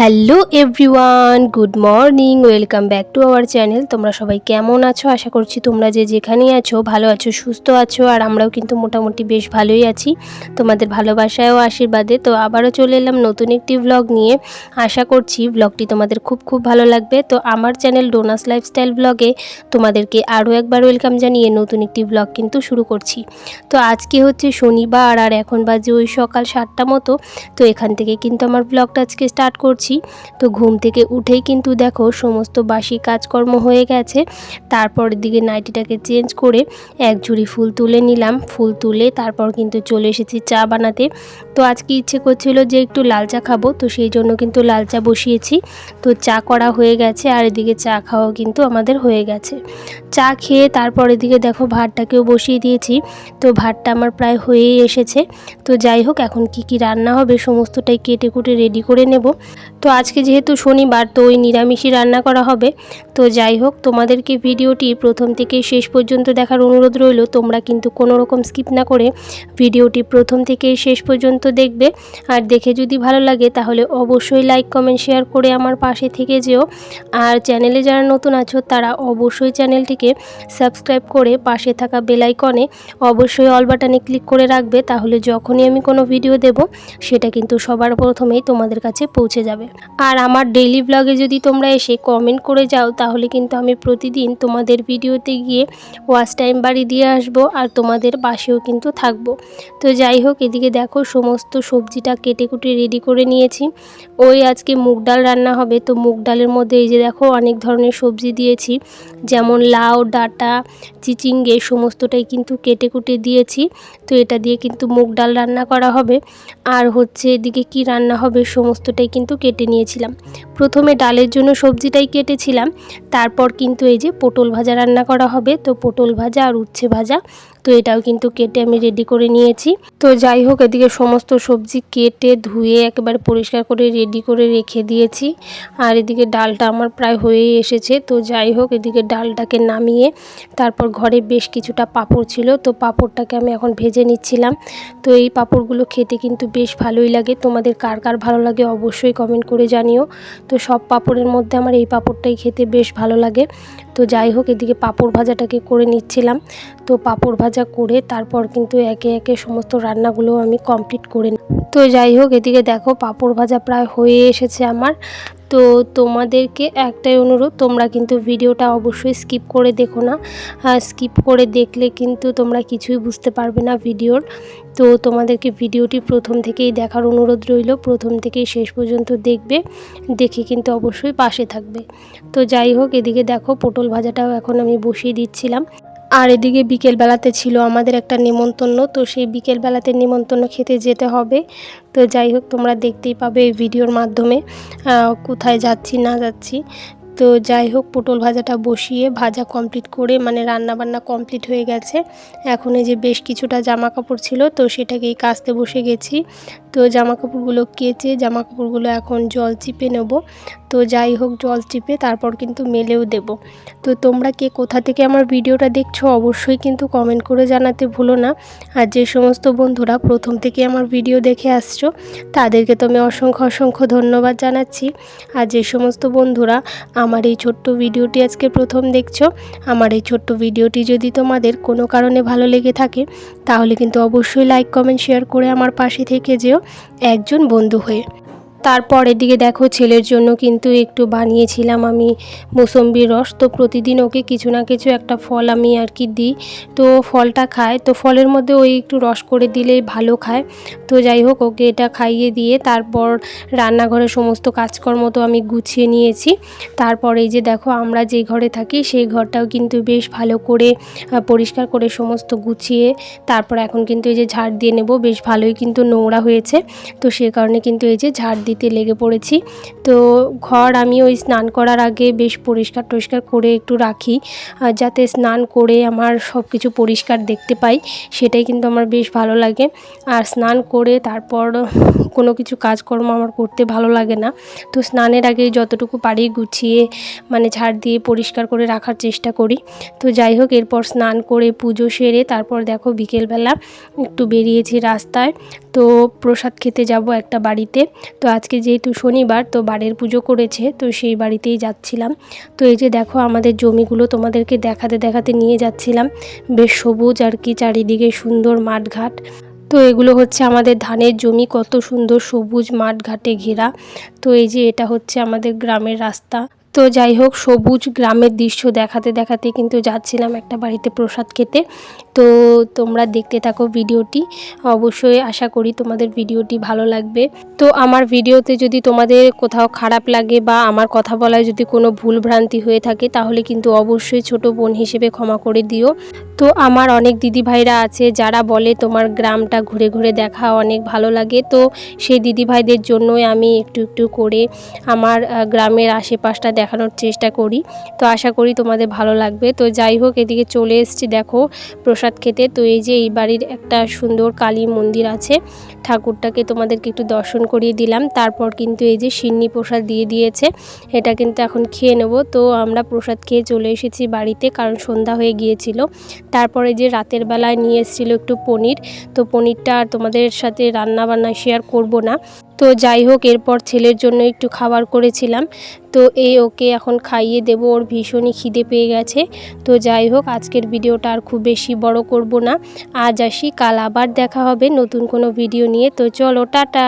hello everyone, good morning, welcome back to our channel. তোমরা সবাই কেমন আছো? আশা করছি তোমরা যে যেখানেই আছো, ভালো আছো, সুস্থ আছো, আর আমরাও কিন্তু মোটামুটি বেশ ভালোই আছি। তোমাদের ভালোবাসায় ও আশীর্বাদে। তো আবারও চলে এলাম নতুন একটি ব্লগ নিয়ে। আশা করছি ব্লগটি তোমাদের খুব খুব ভালো লাগবে। তো আমার চ্যানেল ডোনাস লাইফস্টাইল ব্লগে তোমাদেরকে আরও একবার ওয়েলকাম জানিয়ে নতুন একটি ব্লগ কিন্তু শুরু করছি। তো আজকে হচ্ছে শনিবার, আর এখন বাজে ওই সকাল সাতটা মতো। তো এখান থেকে কিন্তু আমার ব্লগটা আজকে স্টার্ট করছি। তো ঘুম থেকে উঠেই কিন্তু দেখো সমস্ত বাসি কাজকর্ম হয়ে গেছে। তারপরের দিকে নাইটিটাকে চেঞ্জ করে এক ঝুড়ি ফুল তুলে নিলাম। ফুল তুলে তারপর কিন্তু চলে এসেছি চা বানাতে। তো আজকে ইচ্ছে করছিল যে একটু লাল চা খাব, তো সেই জন্য কিন্তু লাল চা বসিয়েছি। তো চা করা হয়ে গেছে আর এদিকে চা খাওয়াও কিন্তু আমাদের হয়ে গেছে। চা খেয়ে তারপর এদিকে দেখো ভাতটাকেও বসিয়ে দিয়েছি। তো ভাতটা আমার প্রায় হয়েই এসেছে। তো যাই হোক, এখন কি কি রান্না হবে সমস্তটাই কেটে কুটে রেডি করে নেব। তো আজকে যেহেতু শনিবার, তো ওই নিরামিষই রান্না করা হবে। তো যাই হোক, তোমাদেরকে ভিডিওটি প্রথম থেকে শেষ পর্যন্ত দেখার অনুরোধ রইল। তোমরা কিন্তু কোনো রকম স্কিপ না করে ভিডিওটি প্রথম থেকে শেষ পর্যন্ত দেখবে। আর দেখে যদি ভালো লাগে, তাহলে অবশ্যই লাইক, কমেন্ট, শেয়ার করে আমার পাশে থেকে যেও। আর চ্যানেলে যারা নতুন আছো, তারা অবশ্যই চ্যানেলটিকে সাবস্ক্রাইব করে পাশে থাকা বেলাইকনে অবশ্যই অল বাটনে ক্লিক করে রাখবে, তাহলে যখনই আমি কোনো ভিডিও দেব, সেটা কিন্তু সবার প্রথমেই তোমাদের কাছে পৌঁছে যাবে। আর আমার ডেইলি ব্লগে যদি তোমরা এসে কমেন্ট করে যাও, তাহলে কিন্তু আমি প্রতিদিন তোমাদের ভিডিওতে গিয়ে ওয়াচ টাইম বাড়ি দিয়ে আসব আর তোমাদের পাশেও কিন্তু থাকব। তো যাই হোক, এদিকে দেখো সমস্ত সবজিটা কেটে কুটে রেডি করে নিয়েছি। ওই আজকে মুগ ডাল রান্না হবে, তো মুগ ডালের মধ্যে এই যে দেখো অনেক ধরনের সবজি দিয়েছি। যেমন লাউ, ডাটা, চিচিঙ্গে, সমস্তটাই কিন্তু কেটে কুটে দিয়েছি। তো এটা দিয়ে কিন্তু মুগ ডাল রান্না করা হবে। আর হচ্ছে এদিকে কি রান্না হবে, সমস্তটাই কিন্তু কেটে নিয়েছিলাম। প্রথমে ডালের জন্য সবজিটাই কেটেছিলাম। তারপর কিন্তু এই যে পটল ভাজা রান্না করা হবে, তো পটল ভাজা আর উচ্ছে ভাজা, তো এটাও কিন্তু কেটে আমি রেডি করে নিয়েছি। তো যাই হোক, এদিকে সমস্ত সবজি কেটে ধুয়ে একেবারে পরিষ্কার করে রেডি করে রেখে দিয়েছি। আর এদিকে ডালটা আমার প্রায় হয়েই এসেছে। তো যাই হোক, এদিকে ডালটাকে নামিয়ে তারপর ঘরে বেশ কিছুটা পাঁপড় ছিল, তো পাঁপড়টাকে আমি এখন ভেজে নিচ্ছিলাম। তো এই পাঁপড়গুলো খেতে কিন্তু বেশ ভালোই লাগে। তোমাদের কার কার ভালো লাগে অবশ্যই কমেন্ট করে জানিও। তো সব পাঁপড়ের মধ্যে আমার এই পাঁপড়টাই খেতে বেশ ভালো লাগে। তো যাই হোক, এদিকে পাঁপড় ভাজাটাকে করে নিচ্ছিলাম। তো পাঁপড় ভাজা করে তারপর কিন্তু একে একে সমস্ত রান্নাগুলো আমি কমপ্লিট করে। তো যাই হোক, এদিকে দেখো পাঁপড় ভাজা প্রায় হয়ে এসেছে আমার। তো তোমাদেরকে একটাই অনুরোধ, তোমরা কিন্তু ভিডিওটা অবশ্যই স্কিপ করে দেখো না। স্কিপ করে দেখলে কিন্তু তোমরা কিছুই বুঝতে পারবে না ভিডিওর। তো তোমাদেরকে ভিডিওটি প্রথম থেকেই দেখার অনুরোধ রইল, প্রথম থেকেই শেষ পর্যন্ত দেখবে, দেখে কিন্তু অবশ্যই পাশে থাকবে। তো যাই হোক, এদিকে দেখো পটল ভাজাটাও এখন আমি বসিয়ে দিচ্ছিলাম। আর এদিকে বিকেলবেলাতে ছিল আমাদের একটা নিমন্ত্রণ, তো সেই বিকেলবেলাতে নিমন্ত্রণ খেতে যেতে হবে। তো যাই হোক, তোমরা দেখতেই পাবে এই ভিডিওর মাধ্যমে কোথায় যাচ্ছি, না যাচ্ছি। তো যাই হোক, পটল ভাজাটা বসিয়ে ভাজা কমপ্লিট করে মানে রান্না বান্না কমপ্লিট হয়ে গেছে। এখন এই যে বেশ কিছুটা জামা কাপড় ছিল, তো সেটাকেই কাচতে বসে গেছি। তো জামা কাপড়গুলো কেচে জামা কাপড়গুলো এখন জল চিপে নেব। তো যাই হোক, জল চিপে তারপর কিন্তু মেলেও দেব। তো তোমরা কে কোথা থেকে আমার ভিডিওটা দেখছ, অবশ্যই কিন্তু কমেন্ট করে জানাতে ভুলো না। আর যে সমস্ত বন্ধুরা প্রথম থেকে আমার ভিডিও দেখে আসছো, তাদেরকে তো আমি অসংখ্য অসংখ্য ধন্যবাদ জানাচ্ছি। আর যে সমস্ত বন্ধুরা আমার এই ছোট্ট ভিডিওটি আজকে প্রথম দেখছ। আমার এই ছোট্ট ভিডিওটি যদি তোমাদের কোনো কারণে ভালো লেগে থাকে, তাহলে কিন্তু অবশ্যই লাইক কমেন্ট শেয়ার করে আমার পাশে থেকে যেও। একজন বন্ধু হয়ে। তারপর এদিকে দেখো ছেলের জন্য কিন্তু একটু বানিয়েছিলাম আমি মোসম্বির রস। তো প্রতিদিন ওকে কিছু না কিছু একটা ফল আমি আর কি দিই। তো ফলটা খায়, তো ফলের মধ্যে ওই একটু রস করে দিলেই ভালো খায়। তো যাই হোক, ওকে এটা খাইয়ে দিয়ে তারপর রান্নাঘরের সমস্ত কাজকর্ম তো আমি গুছিয়ে নিয়েছি। তারপর এই যে দেখো, আমরা যে ঘরে থাকি, সেই ঘরটাও কিন্তু বেশ ভালো করে পরিষ্কার করে সমস্ত গুছিয়ে তারপর এখন কিন্তু এই যে ঝাড় দিয়ে নেব, বেশ ভালোই কিন্তু নোংরা হয়েছে। তো সে কারণে কিন্তু এই যে ঝাড় দিতে লেগে পড়েছি। তো ঘর আমি ওই স্নান করার আগে বেশ পরিষ্কার টরিষ্কার করে একটু রাখি যাতে স্নান করে আমার সব কিছু পরিষ্কার দেখতে পাই, সেটাই কিন্তু আমার বেশ ভালো লাগে। আর স্নান করে তারপর কোনো কিছু কাজকর্ম আমার করতে ভালো লাগে না। তো স্নানের আগে যতটুকু পারি গুছিয়ে মানে ঝাড় দিয়ে পরিষ্কার করে রাখার চেষ্টা করি। তো যাই হোক, এরপর স্নান করে পুজো সেরে তারপর দেখো বিকেলবেলা একটু বেরিয়েছি রাস্তায়। তো প্রসাদ খেতে যাব একটা বাড়িতে। তো আজকে যেহেতু শনিবার, তো বাড়ির পুজো করেছে, তো সেই বাড়িতেই যাচ্ছিলাম। তো এই যে দেখো আমাদের জমিগুলো তোমাদেরকে দেখাতে দেখাতে নিয়ে যাচ্ছিলাম। বেশ সবুজ আর কি, চারিদিকে সুন্দর মাঠঘাট। তো এগুলো হচ্ছে আমাদের ধানের জমি, কত সুন্দর সবুজ মাঠ ঘাটে ঘেরা। তো এই যে এটা হচ্ছে আমাদের গ্রামের রাস্তা। তো যাই হোক, সবুজ গ্রামের দৃশ্য দেখাতে দেখাতে কিন্তু যাচ্ছিলাম একটা বাড়িতে প্রসাদ খেতে। তো তোমরা দেখতে থাকো ভিডিওটি। অবশ্যই আশা করি তোমাদের ভিডিওটি ভালো লাগবে। তো আমার ভিডিওতে যদি তোমাদের কোথাও খারাপ লাগে বা আমার কথা বলায় যদি কোনো ভুল ভ্রান্তি হয়ে থাকে, তাহলে কিন্তু অবশ্যই ছোট বোন হিসেবে ক্ষমা করে দিও। তো আমার অনেক দিদি ভাইরা আছে যারা বলে, তোমার গ্রামটা ঘুরে ঘুরে দেখা অনেক ভালো লাগে। তো সেই দিদি ভাইদের জন্যই আমি একটু একটু করে আমার গ্রামের আশেপাশটা দেখানোর চেষ্টা করি। তো আশা করি তোমাদের ভালো লাগবে। তো যাই হোক, এদিকে চলে এসেছি দেখো প্রসাদ খেতে। তো এই যে এই বাড়ির একটা সুন্দর কালী মন্দির আছে। ঠাকুরটাকে তোমাদেরকে একটু দর্শন করিয়ে দিলাম। তারপর কিন্তু এই যে সিন্নি প্রসাদ দিয়ে দিয়েছে, এটা কিন্তু এখন খেয়ে নেব। তো আমরা প্রসাদ খেয়ে চলে এসেছি বাড়িতে, কারণ সন্ধ্যা হয়ে গিয়েছিল। তারপরে যে রাতের বেলায় নিয়ে এসেছিল একটু পনির। তো পনিরটা আর তোমাদের সাথে রান্না বান্না শেয়ার করব না। তো যাই হোক, এরপর ছেলের জন্য একটু খাবার করেছিলাম। তো এই ওকে এখন খাইয়ে দেব, ওর ভীষণই খিদে পেয়ে গেছে। তো যাই হোক, আজকের ভিডিওটা আর খুব বেশি বড় করব না। আজ আসি, কাল আবার দেখা হবে নতুন কোনো ভিডিও নিয়ে। তো চলো, টাটা!